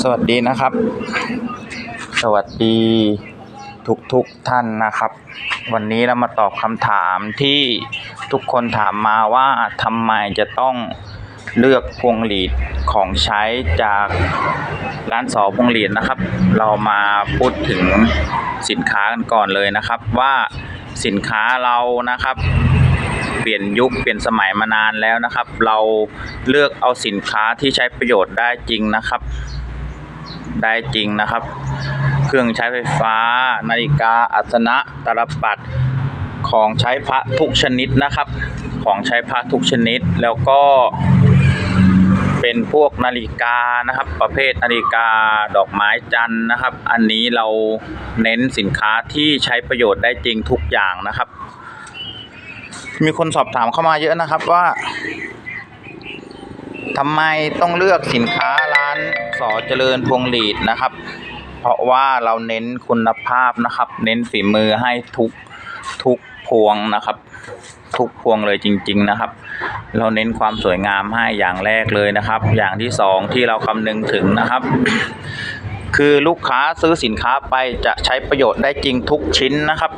สวัสดีนะครับ สวัสดีทุกทุกท่านนะครับ วันนี้เรามาตอบคำถามที่ทุกคนถามมาว่าทำไมจะต้องเลือกพวงหลีดของใช้จากร้านสอพวงหลีดนะครับ เรามาพูดถึงสินค้ากันก่อนเลยนะครับ ว่าสินค้าเรานะครับ เปลี่ยนยุคเปลี่ยนสมัยมานานแล้วนะครับ เราเลือกเอาสินค้าที่ใช้ประโยชน์ได้จริงนะครับ ได้จริงนะครับ เครื่องใช้ไฟฟ้า นาฬิกาอัศนะตลปัดของใช้พระทุกชนิดนะครับ ของใช้พระทุกชนิดแล้วก็เป็นพวกนาฬิกานะครับ ประเภทนาฬิกาดอกไม้จันนะครับ อันนี้เราเน้นสินค้าที่ใช้ประโยชน์ได้จริงทุกอย่างนะครับ มีคนสอบถามเข้ามาเยอะนะครับว่าทำไมต้องเลือกสินค้าร้านสอเจริญพวงหลีดนะครับ เพราะว่าเราเน้นคุณภาพนะครับ เน้นฝีมือให้ทุกทุกพวงนะครับ ทุกพวงเลยจริง ๆนะครับ เราเน้นความสวยงามให้อย่างแรกเลยนะครับ อย่างที่สองที่เราคำนึงถึงนะครับ คือลูกค้าซื้อสินค้าไปจะใช้ประโยชน์ได้จริงทุกชิ้นนะครับ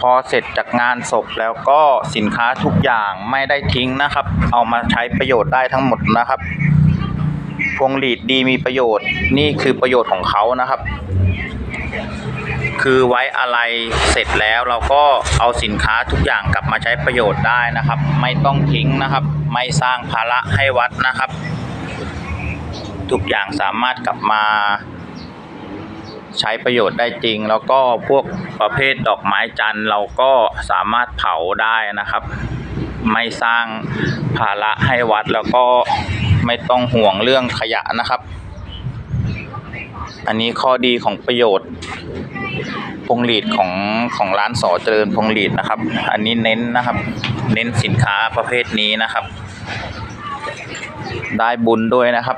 พอเสร็จจากงานศพแล้วก็สินค้าทุกอย่างไม่ได้ทิ้งนะครับ เอามาใช้ประโยชน์ได้ทั้งหมดนะครับพวงหลีดดีมีประโยชน์ นี่คือประโยชน์ของเขานะครับ คือไว้อะไรเสร็จแล้วเราก็เอาสินค้าทุกอย่างกลับมาใช้ประโยชน์ได้นะครับ ไม่ต้องทิ้งนะครับ ไม่สร้างภาระให้วัดนะครับ ทุกอย่างสามารถกลับมา ใช้ประโยชน์ได้จริง แล้วก็พวกประเภทดอกไม้จันทร์เราก็สามารถเผาได้นะครับ ไม่สร้างภาระให้วัดแล้วก็ไม่ต้องห่วงเรื่องขยะนะครับ อันนี้ข้อดีของประโยชน์พวงหลีดของของร้านสอเจริญพวงหลีดนะครับ อันนี้เน้นนะครับ เน้นสินค้าประเภทนี้นะครับ ได้บุญด้วยนะครับ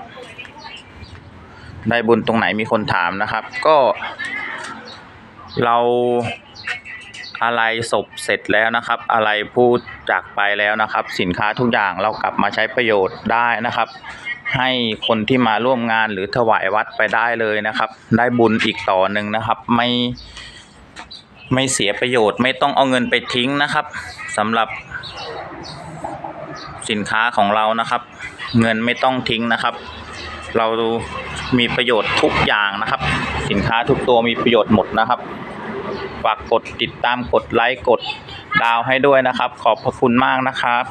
ได้บุญตรงไหนมีคนถามนะครับ ก็ เราอะไรศพเสร็จแล้วนะครับ อะไรพูดจากไปแล้วนะครับ สินค้าทุกอย่างเรากลับมาใช้ประโยชน์ได้นะครับ ให้คนที่มาร่วมงานหรือถวายวัดไปได้เลยนะครับ ได้บุญอีกต่อหนึ่งนะครับ ไม่ไม่เสียประโยชน์ ไม่ต้องเอาเงินไปทิ้งนะครับสำหรับสินค้าของเรานะครับ เงินไม่ต้องทิ้งนะครับ เรามีประโยชน์ทุกอย่างนะครับ สินค้าทุกตัวมีประโยชน์หมดนะครับฝากกดติดตามกดไลค์กดดาวให้ด้วยนะครับ ขอบพระคุณมากนะครับ